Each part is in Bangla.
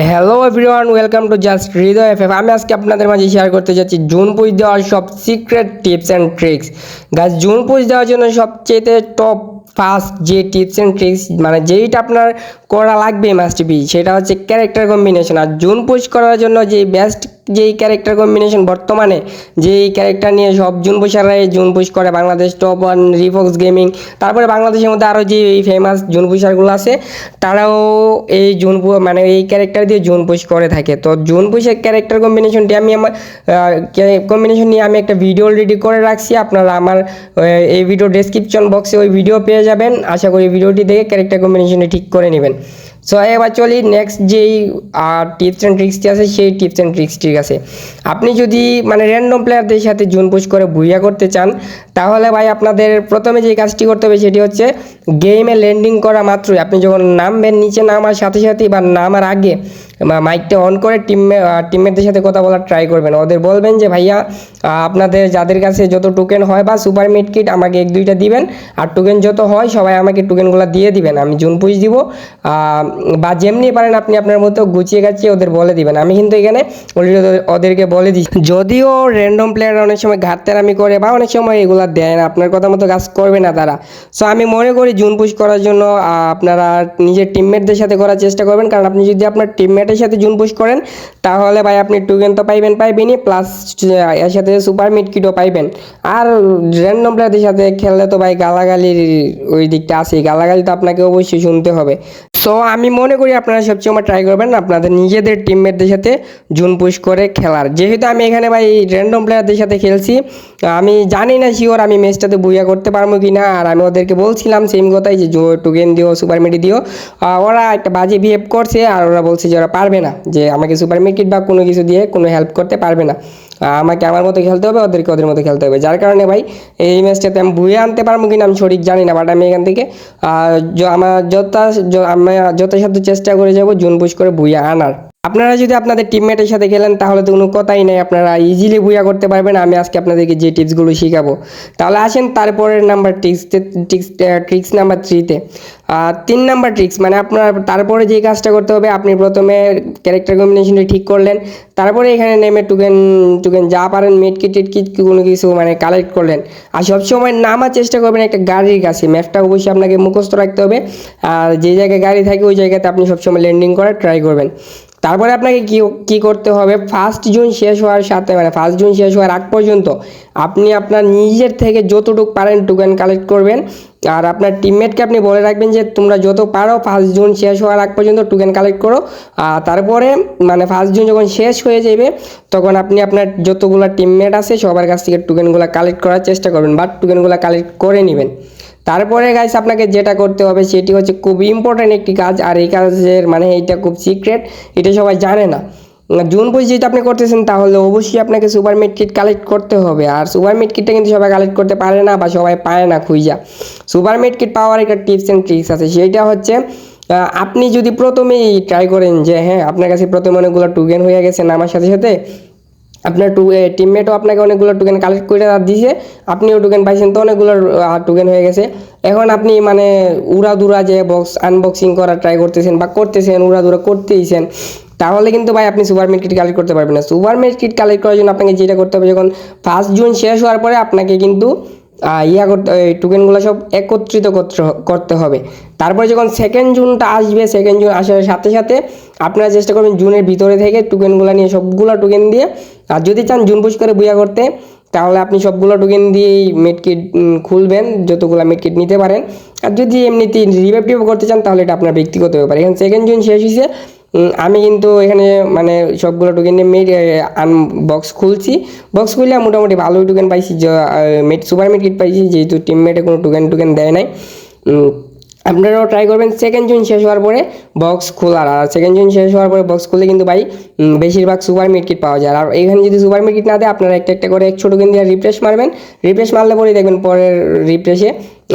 Hello everyone, welcome to just Hridoy F F আমি আজকে আপনাদের মাঝে শেয়ার করতে যাচ্ছি জুন পুজ দেওয়ার সব সিক্রেট টিপস অ্যান্ড ট্রিক্স গাছ জুন পুজ দেওয়ার জন্য সবচেয়ে টপ ফার্স্ট যে টিপস অ্যান্ড ট্রিক্স মানে যেইটা আপনার করা লাগবে মাস্ট বি সেটা হচ্ছে ক্যারেক্টার কম্বিনেশন আর জুন পুজ করার জন্য যে বেস্ট যেই ক্যারেক্টার কম্বিনেশন বর্তমানে, যেই ক্যারেক্টার নিয়ে সব জুন পুষারাই জুন পুশ করে, বাংলাদেশ টপ ওয়ান রিফক্স গেমিং তারপরে বাংলাদেশের মধ্যে আরও যে এই ফেমাস জুন পুষারগুলো আছে, তারাও এই জুন মানে এই ক্যারেক্টার দিয়ে জুন পুশ করে থাকে। তো জুন পুষের ক্যারেক্টার কম্বিনেশনটি আমি আমার কম্বিনেশন নিয়ে আমি একটা ভিডিও রেডি করে রাখছি, আপনারা আমার এই ভিডিও ডেসক্রিপশন বক্সে ওই ভিডিও পেয়ে যাবেন। আশা করি ভিডিওটি দেখে ক্যারেক্টার কম্বিনেশনটি ঠিক করে নেবেন। সো এবার চলি নেক্সট যেই টিপস অ্যান্ড ট্রিক্সটি আছে, সেই টিপস অ্যান্ড ট্রিক্সটি আছে আপনি যদি মানে র্যান্ডম প্লেয়ারদের সাথে জুন পুশ করে বুইয়া করতে চান, তাহলে ভাই আপনাদের প্রথমে যে কাজটি করতে হবে, সেটি হচ্ছে গেমে ল্যান্ডিং করা মাত্রই। আপনি যখন নামবেন, নিচে নামার সাথে সাথেই বা নামার আগে মাইকটা অন করে টিমে টিমমেটদের সাথে কথা বলার ট্রাই করবেন। ওদের বলবেন যে, ভাইয়া আপনাদের যাদের কাছে যত টোকেন হয় বা সুপার মিড কিট আমাকে এক দুইটা দিবেন। আর টোকেন যত হয়, সবাই আমাকে টোকেনগুলো দিয়ে দিবেন। আমি জুন পুষ দিব। বা যেমনি পারেন আপনি আপনার মতো গুছিয়ে গাছিয়ে ওদের বলে দিবেন। আমি কিন্তু এখানে অলরেডি ওদেরকে বলে দিই যদিও র্যান্ডম প্লেয়ার অনেক সময় ঘাটতেরামি করে বা অনেক সময় এগুলা দেয় না, আপনার কথা মতো কাজ করবে না তারা। সো আমি মনে করি জুন পুশ করার জন্য আপনারা নিজের টিমমেটদের সাথে করার চেষ্টা করবেন। কারণ আপনি যদি আপনার টিমমেটের সাথে জুন পুশ করেন, তাহলে ভাই আপনি টোকেন তো পাইবেন, পাইবেনই। প্লাস এর সাথে সুপার মিড কিটও পাইবেন। আর র্যান্ডম প্লেয়ারদের সাথে খেললে তো ভাই গালাগালির ওই দিকটা আছে গালাগালি তো আপনাকে অবশ্যই শুনতে হবে। সো আমি মনে করি আপনারা সবচেয়ে আমার ট্রাই করবেন আপনাদের নিজেদের টিমমেটদের সাথে জুন পুশ করে খেলার। যেহেতু আমি এখানে ভাই র্যান্ডম প্লেয়ারদের সাথে খেলছি, আমি জানি না শিওর আমি ম্যাচটাতে বুইয়া করতে পারব কি না আর আমি ওদেরকে বলছিলাম সেম কথাই যে টোকেন দিও সুপার মিডি দিও। ওরা একটা বাজে বিহেভ করছে, আর ওরা বলছে যে, ওরা পারবে না। যে, আমাকে সুপার মিড বা কোনো কিছু দিয়ে কোনো হেল্প করতে পারবে না। আমাকে আমার মতো খেলতে হবে, ওদেরকে ওদের মতো খেলতে হবে। যার কারণে ভাই, এই ম্যাচটাতে আমি বুয়ে আনতে পারব কিনা আমি সঠিক জানি না বাট আমি এখান থেকে আমার যথা আমি যথাসাধ্য চেষ্টা করে যাব জুন পুশ করে বুয়ে আনার। আপনারা যদি আপনাদের টিমমেটের সাথে খেলেন, তাহলে তো কোনো কথাই নেই। আপনারা ইজিলি বুয়া করতে পারবেন, আমি আজকে আপনাদেরকে যে টিপসগুলো শেখাবো। তাহলে আসেন তারপরের number tricks tricks tricks number থ্রিতে তিন নাম্বার ট্রিক্স মানে আপনার তারপরে যে কাজটা করতে হবে, আপনি প্রথমে ক্যারেক্টার কম্বিনেশনটি ঠিক করলেন, তারপরে এখানে নেমে টুকেন টুকেন যা পারেন মেটকি টেটকি কোনো কিছু মানে কালেক্ট করলেন। আর সবসময় নামার চেষ্টা করবেন একটা গাড়ির কাছে ম্যাপটা অবশ্যই আপনাকে মুখস্থ রাখতে হবে। আর যে জায়গায় গাড়ি থাকে, ওই জায়গাতে আপনি সবসময় ল্যান্ডিং করার ট্রাই করবেন। তারপরে আপনাকে কি কি করতে হবে? ফার্স্ট জুন শেষ হওয়ার সাথে মানে ফার্স্ট জুন শেষ হওয়ার আগ পর্যন্ত আপনি আপনার নিজের থেকে যতটুকু পারেন টোকেন কালেক্ট করবেন। আর আপনার টিমমেটকে আপনি বলে রাখবেন যে, তোমরা যত পারো ফার্স্ট জুন শেষ হওয়ার আগ পর্যন্ত টোকেন কালেক্ট করো। আর তারপরে মানে ফার্স্ট জুন যখন শেষ হয়ে যাবে, তখন আপনি আপনার যতগুলো টিমমেট আছে, সবার কাছ থেকে টোকেনগুলো কালেক্ট করার চেষ্টা করবেন। বাট টোকেনগুলো কালেক্ট করে নেবেন। তারপরে গাইস আপনাকে যেটা করতে হবে, সেটি হচ্ছে খুব ইম্পর্ট্যান্ট একটি কাজ, আর এই কাজের মানে এটা খুব সিক্রেট এটা সবাই জানে না। জুন পুজ যেটা আপনি করতেছেন, তাহলে অবশ্যই আপনাকে সুপার কিট কালেক্ট করতে হবে, আর সুপার কিটটা কিন্তু সবাই কালেক্ট করতে পারে না, বা সবাই পায় না খুঁজা। সুপার কিট পাওয়ার একটা টিপস অ্যান্ড ট্রিক্স আছে, সেইটা হচ্ছে আপনি যদি প্রথমেই ট্রাই করেন যে হ্যাঁ আপনার কাছে প্রথমে অনেকগুলো টুগেন হয়ে গেছে, নামার সাথে সাথে আপনার টু টিমমেটও আপনাকে অনেকগুলো টোকেন কালেক্ট করে দিয়েছে আপনিও টোকেন পাইছেন তো, অনেকগুলো টোকেন হয়ে গেছে। এখন আপনি মানে উড়া দুরা যে বক্স আনবক্সিং করার ট্রাই করতেছেন বা করতেছেন উড়া দুরা করতেইছেন, তাহলে কিন্তু ভাই আপনি সুপার কিট কালেক্ট করতে পারবেন না। সুপার কিট কালেক্ট করার জন্য আপনাকে যেটা করতে হবে, যখন ফার্স্ট জুন শেষ হওয়ার পরে আপনাকে কিন্তু ইয়া করতে টোকেনগুলো সব একত্রিত করতে করতে হবে। তারপরে যখন সেকেন্ড জুনটা আসবে সেকেন্ড জুন আসার সাথে সাথে আপনারা চেষ্টা করবেন জুনের ভিতরে থেকে টোকেনগুলো নিয়ে সবগুলো টোকেন দিয়ে, আর যদি চান জুন পুশ করে বুয়া করতে, তাহলে আপনি সবগুলো টোকেন দিয়েই মেডকিট খুলবেন, যতগুলো মেডকিট নিতে পারেন। আর যদি এমনিতে রিভাইভ টিভ করতে চান, তাহলে এটা আপনার ব্যক্তিগত ব্যাপার। এখানে সেকেন্ড জুন শেষ হয়েছে আমি কিন্তু এখানে মানে সবগুলো টোকেন নিয়ে মেড বক্স খুলছি। বক্স খুললে মোটামুটি ভালোই টোকেন পাইছি মেড সুপার মেড কিট পাইছি, যেহেতু টিম টিমমেটে কোনো টোকেন টোকেন দেয় নাই। আপনারাও ট্রাই করবেন। সেকেন্ড জুন শেষ হওয়ার পরে বক্স খোলার। আর সেকেন্ড জুন শেষ হওয়ার পরে বক্স খুললে কিন্তু ভাই বেশিরভাগ সুপার মিড কিট পাওয়া যায়। আর এখানে যদি সুপার মিড কিট না দেয়, আপনারা একটা একটা করে একশো টোকেন দিয়ে রিফ্রেশ মারবেন। রিফ্রেশ মারলে পরেই দেখবেন পরের রিফ্রেশে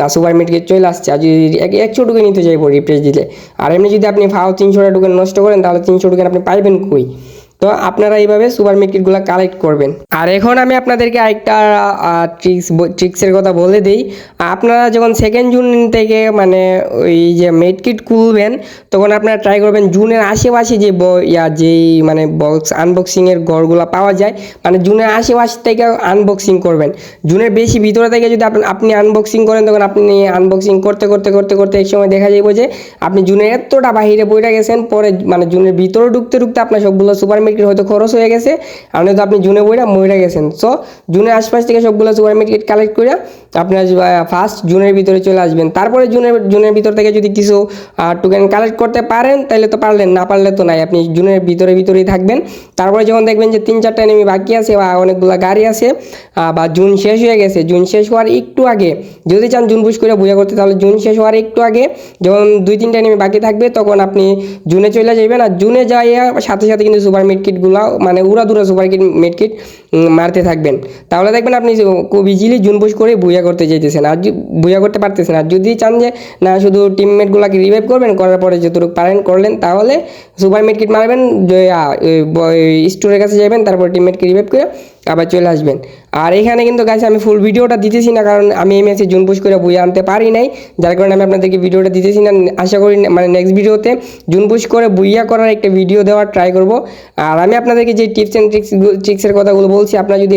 সুপার মিড কিট চলে আসছে। আর যদি এক- টোকেন নিতে চাইব রিফ্রেশ দিলে। আর এমনি যদি আপনি ফাও তিনশোটা টোকেন নষ্ট করেন, তাহলে তিনশো টোকেন আপনি পাইবেন কই? তো আপনারা এইভাবে সুপার মিটকিটগুলো কালেক্ট করবেন। আর এখন আমি আপনাদেরকে আরেকটা ট্রিক্স ট্রিক্সের কথা বলে দিই। আপনারা যখন সেকেন্ড জুন থেকে মানে ওই যে মেডকিট খুলবেন, তখন আপনারা ট্রাই করবেন জুনের আশেপাশে যে ইয়া যেই মানে বক্স আনবক্সিংয়ের ঘরগুলো পাওয়া যায় মানে জুনের আশেপাশ থেকে আনবক্সিং করবেন। জুনের বেশি ভিতরে থেকে যদি আপনি আনবক্সিং করেন, তখন আপনি আনবক্সিং করতে করতে করতে করতে এক সময় দেখা যাবে যে আপনি জুনের এতটা বাহিরে বইটা গেছেন, পরে মানে জুনের ভিতরে ঢুকতে ঢুকতে আপনার সবগুলো সুপার মার্কেট হয়তো খরচ হয়ে গেছে। আর নয়তো আপনি জুনে বইটা মরে গেছেন। সো জুনের আশপাশ থেকে সবগুলো সুপার মার্কেট কালেক্ট করে আপনার ফার্স্ট জুনের ভিতরে চলে আসবেন। তারপরে জুনের জুনের ভিতর থেকে যদি কিছু টোকেন কালেক্ট করতে পারেন তাহলে তো পারলেন, না পারলে তো নাই। আপনি জুনের ভিতরে, ভিতরেই থাকবেন। তারপরে যখন দেখবেন যে তিন চারটা এনিমি বাকি আছে বা অনেকগুলো গাড়ি আছে বা জুন শেষ হয়ে গেছে, জুন শেষ হওয়ার একটু আগে, যদি চান জুন পুশ করে বোঝা করতে, তাহলে জুন শেষ হওয়ার একটু আগে যখন দুই তিনটা এনিমি বাকি থাকবে, তখন আপনি জুনে চলে যাবেন। আর জুনে যাইয়া সাথে সাথে কিন্তু সুপার মিটকিটগুলো মানে উড়া দুরা সুপার কিট মিটকিট মারতে থাকবেন। তাহলে দেখবেন আপনি খুব ইজিলি জুন পুশ করে বুয়া করতে চাইতেছেন। আর বুয়া করতে পারতেছেন। আর যদি চান যে, না, শুধু টিমমেটগুলোকে রিভাইভ করবেন, করার পরে যতটুকু পারেন করলেন, তাহলে সুপার মিটকিট মারবেন স্টোরের কাছে যাবেন, তারপর টিমমেটকে রিভাইভ করে আবার চলে আসবেন। আর এখানে কিন্তু গাছ আমি ফুল ভিডিওটা দিতেছি না, কারণ আমি এই ম্যাচে জুন পুশ করে বুঝে আনতে পারি নাই। যার কারণে আমি আপনাদেরকে ভিডিওটা দিতেছি না, আশা করি মানে নেক্সট ভিডিওতে জুন পুশ করে বুইয়া করার একটা ভিডিও দেওয়ার ট্রাই করব। আর আমি আপনাদেরকে যে টিপস অ্যান্ড ট্রিক্স ট্রিক্সের কথাগুলো বলছি, আপনারা যদি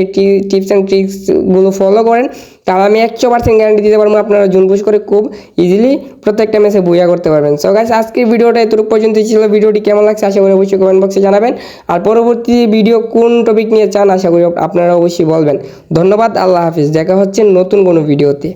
টিপস অ্যান্ড ট্রিক্সগুলো ফলো করেন তাহলে আমি একশো পার্সেন্ট গ্যারান্টি দিতে পারব, আপনারা জুন পুশ করে খুব ইজিলি প্রত্যেকটা মেসে বইয়া করতে পারবেন। সো গাছ আজকের ভিডিওটা এতটুকু পর্যন্ত ছিল। ভিডিওটি কেমন লাগছে আশা করি অবশ্যই কমেন্ট বক্সে জানাবেন। আর পরবর্তী ভিডিও কোন টপিক নিয়ে চান, আশা করি আপনারা অবশ্যই বলবেন। ধন্যবাদ, আল্লাহ হাফিজ। দেখা হচ্ছে নতুন কোনো ভিডিওতে